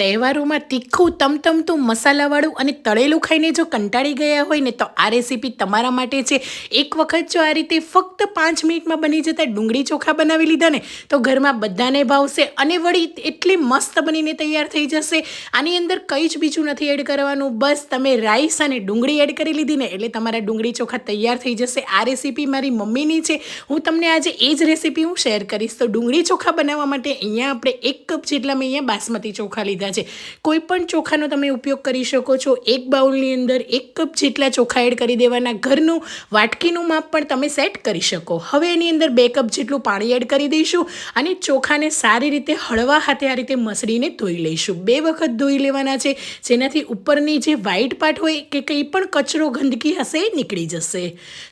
તહેવારોમાં તીખું, તમતમતું મસાલાવાળું અને તળેલું ખાઈને જો કંટાળી ગયા હોય ને તો આ રેસીપી તમારા માટે છે. એક વખત જો આ રીતે ફક્ત પાંચ મિનિટમાં બની જતા ડુંગળી ચોખા બનાવી લીધા ને, તો ઘરમાં બધાને ભાવશે અને વળી એટલી મસ્ત બનીને તૈયાર થઈ જશે. આની અંદર કંઈ જ બીજું નથી એડ કરવાનું. બસ તમે રાઈસ અને ડુંગળી એડ કરી લીધી ને, એટલે તમારા ડુંગળી ચોખા તૈયાર થઈ જશે. આ રેસીપી મારી મમ્મીની છે. હું તમને આજે એ જ રેસીપી હું શેર કરીશ. તો ડુંગળી ચોખા બનાવવા માટે અહીંયા આપણે એક કપ જેટલા મેં અહીંયા બાસમતી ચોખા લીધા છે. કોઈ પણ ચોખાનો તમે ઉપયોગ કરી શકો છો. એક બાઉલની અંદર એક કપ જેટલા ચોખા એડ કરી દેવાના. ઘરનું વાટકીનું માપ પણ તમે સેટ કરી શકો. હવે એની અંદર બે કપ જેટલું પાણી એડ કરી દઈશું અને ચોખાને સારી રીતે હળવા હાથે આ રીતે મસળીને ધોઈ લઈશું. બે વખત ધોઈ લેવાના છે. જેનાથી ઉપરની જે વ્હાઈટ પાર્ટ હોય કે કંઈ પણ કચરો ગંદકી હશે એ નીકળી જશે.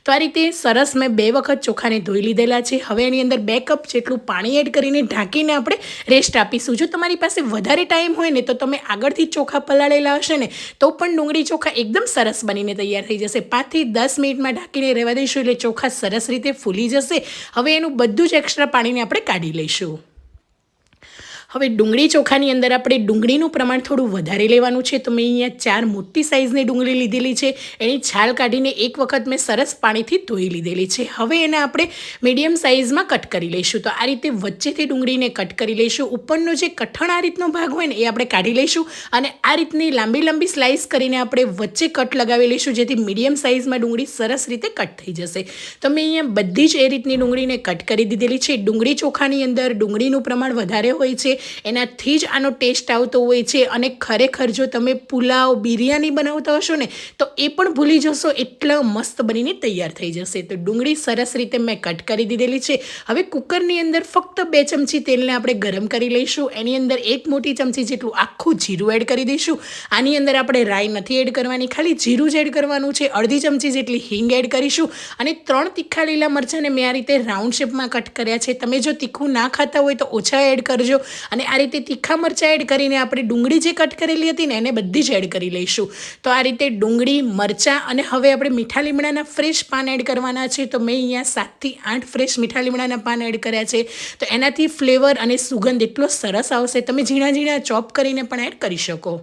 તો આ રીતે સરસ મેં બે વખત ચોખાને ધોઈ લીધેલા છે. હવે એની અંદર બે કપ જેટલું પાણી એડ કરીને ઢાંકીને આપણે રેસ્ટ આપીશું. જો તમારી પાસે વધારે ટાઈમ હોય ને તો તમે આગળથી ચોખા પલાળેલા હશે ને, તો પણ ડુંગળી ચોખા એકદમ સરસ બનીને તૈયાર થઈ જશે. પાંચથી દસ મિનિટમાં ઢાંકીને રહેવા દઈશું એટલે ચોખા સરસ રીતે ફૂલી જશે. હવે એનું બધું જ એક્સ્ટ્રા પાણીને આપણે કાઢી લઈશું. હવે ડુંગળી ચોખાની અંદર આપણે ડુંગળીનું પ્રમાણ થોડું વધારે લેવાનું છે. તો મેં અહીંયા ચાર મોટી સાઇઝની ડુંગળી લીધેલી છે. એની છાલ કાઢીને એક વખત મેં સરસ પાણીથી ધોઈ લીધેલી છે. હવે એને આપણે મીડિયમ સાઇઝમાં કટ કરી લઈશું. તો આ રીતે વચ્ચેથી ડુંગળીને કટ કરી લઈશું. ઉપરનો જે કઠણ આ રીતનો ભાગ હોય ને, એ આપણે કાઢી લઈશું અને આ રીતની લાંબી લાંબી સ્લાઇસ કરીને આપણે વચ્ચે કટ લગાવી લઈશું, જેથી મીડિયમ સાઇઝમાં ડુંગળી સરસ રીતે કટ થઈ જશે. તો મેં અહીંયા બધી જ એ રીતની ડુંગળીને કટ કરી દીધેલી છે. ડુંગળી ચોખાની અંદર ડુંગળીનું પ્રમાણ વધારે હોય છે. એનાથી જ આનો ટેસ્ટ આવતો હોય છે. અને ખરેખર જો તમે પુલાવ, બિરયાની બનાવતા હશો ને, તો એ પણ ભૂલી જશો. એટલા મસ્ત બનીને તૈયાર થઈ જશે. તો ડુંગળી સરસ રીતે મેં કટ કરી દીધેલી છે. હવે કુકરની અંદર ફક્ત બે ચમચી તેલને આપણે ગરમ કરી લઈશું. એની અંદર એક મોટી ચમચી જેટલું આખું જીરું એડ કરી દઈશું. આની અંદર આપણે રાઈ નથી એડ કરવાની. ખાલી જીરું જ એડ કરવાનું છે. અડધી ચમચી જેટલી હિંગ એડ કરીશું. અને ત્રણ તીખા લીલા મરચાંને મેં આ રીતે રાઉન્ડ શેપમાં કટ કર્યા છે. તમે જો તીખું ના ખાતા હોય તો ઓછા એડ કરજો. અને આ રીતે તીખા મરચાં એડ કરીને આપણે ડુંગળી જે કટ કરેલી હતી ને, એને બધી જ એડ કરી લઈશું. તો આ રીતે ડુંગળી, મરચાં અને હવે આપણે મીઠા લીમડાના ફ્રેશ પાન એડ કરવાના છે. તો મેં અહીંયા સાતથી આઠ ફ્રેશ મીઠા લીમડાના પાન એડ કર્યા છે. તો એનાથી ફ્લેવર અને સુગંધ એટલો સરસ આવશે. તમે ઝીણા ઝીણા ચોપ કરીને પણ એડ કરી શકો.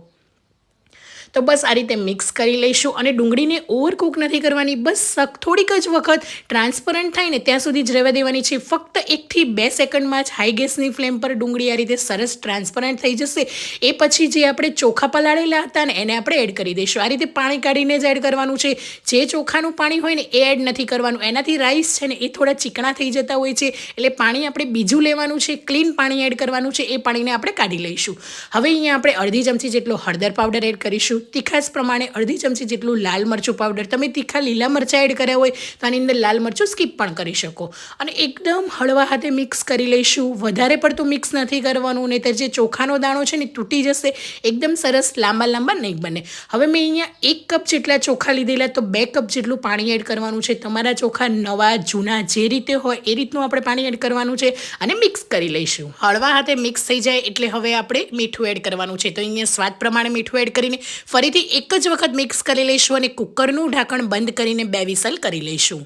તો બસ આ રીતે મિક્સ કરી લઈશું અને ડુંગળીને ઓવરકુક નથી કરવાની. બસ થોડીક જ વખત ટ્રાન્સપરન્ટ થાય ને ત્યાં સુધી જ રહેવા દેવાની છે. ફક્ત એકથી બે સેકન્ડમાં જ હાઈ ગેસની ફ્લેમ પર ડુંગળી આ રીતે સરસ ટ્રાન્સપરન્ટ થઈ જશે. એ પછી જે આપણે ચોખા પલાળેલા હતા ને એને આપણે એડ કરી દઈશું. આ રીતે પાણી કાઢીને જ એડ કરવાનું છે. જે ચોખાનું પાણી હોય ને એ એડ નથી કરવાનું. એનાથી રાઈસ છે ને એ થોડા ચીકણા થઈ જતા હોય છે. એટલે પાણી આપણે બીજું લેવાનું છે. ક્લીન પાણી એડ કરવાનું છે. એ પાણીને આપણે કાઢી લઈશું. હવે અહીંયા આપણે અડધી ચમચી જેટલો હળદર પાવડર એડ કરીશું. તીખાસ પ્રમાણે અડધી ચમચી જેટલું લાલ મરચું પાવડર તમે તીખા લીલા મરચાં એડ કર્યા હોય તો આની અંદર લાલ મરચું સ્કીપ પણ કરી શકો. અને એકદમ હળવા હાથે મિક્સ કરી લઈશું. વધારે પડતું મિક્સ નથી કરવાનું નહીં જે ચોખાનો દાણો છે ને તૂટી જશે. એકદમ સરસ લાંબા લાંબા નહીં બને. હવે મેં અહીંયા એક કપ જેટલા ચોખા લીધેલા, તો બે કપ જેટલું પાણી એડ કરવાનું છે. તમારા ચોખા નવા, જૂના જે રીતે હોય એ રીતનું આપણે પાણી એડ કરવાનું છે અને મિક્સ કરી લઈશું. હળવા હાથે મિક્સ થઈ જાય એટલે હવે આપણે મીઠું એડ કરવાનું છે. તો અહીંયા સ્વાદ પ્રમાણે મીઠું એડ કરીને ફરીથી એક જ વખત મિક્સ કરી લઈશું અને કુકરનું ઢાંકણ બંધ કરીને બે વિસલ કરી લઈશું.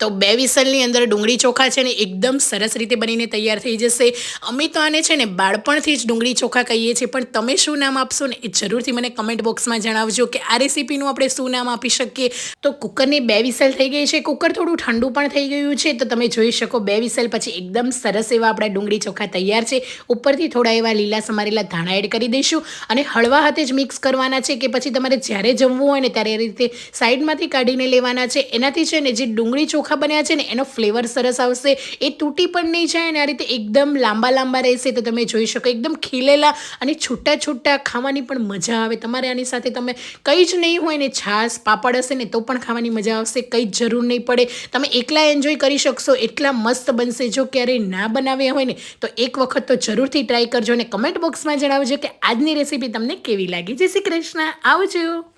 તો બે વિસલની અંદર ડુંગળી ચોખા છે ને એકદમ સરસ રીતે બનીને તૈયાર થઈ જશે. અમે તો આને છે ને બાળપણથી જ ડુંગળી ચોખા કહીએ છીએ, પણ તમે શું નામ આપશો ને એ જરૂરથી મને કમેન્ટ બોક્સમાં જણાવજો કે આ રેસીપીનું આપણે શું નામ આપી શકીએ. તો કુકરની બે વિસલ થઈ ગઈ છે, કુકર થોડું ઠંડુ પણ થઈ ગયું છે, તો તમે જોઈ શકો બે વિસલ પછી એકદમ સરસ એવા આપણા ડુંગળી ચોખા તૈયાર છે. ઉપરથી થોડા એવા લીલા સમારેલા ધાણા એડ કરી દઈશું અને હળવા હાથે જ મિક્સ કરવાના છે કે પછી તમારે જ્યારે જમવું હોય ને ત્યારે એ રીતે સાઈડમાંથી કાઢીને લેવાના છે. એનાથી છે ને જે ડુંગળી ચોખા ચોખા બન્યા છે ને, એનો ફ્લેવર સરસ આવશે. એ તૂટી પણ નહીં જાય અને આ રીતે એકદમ લાંબા લાંબા રહેશે તો તમે જોઈ શકો, એકદમ ખીલેલા અને છૂટા છૂટા ખાવાની પણ મજા આવે. તમારે આની સાથે તમે કંઈ જ નહીં હોય ને, છાશ, પાપડ હશે ને, તો પણ ખાવાની મજા આવશે, કંઈ જ જરૂર નહીં પડે. તમે એકલા એન્જોય કરી શકશો, એટલા મસ્ત બનશે. જો ક્યારેય ના બનાવ્યા હોય ને, તો એક વખત તો જરૂરથી ટ્રાય કરજો અને કમેન્ટ બોક્સમાં જણાવજો કે આજની રેસીપી તમને કેવી લાગી. જય શ્રી કૃષ્ણ. આવજો.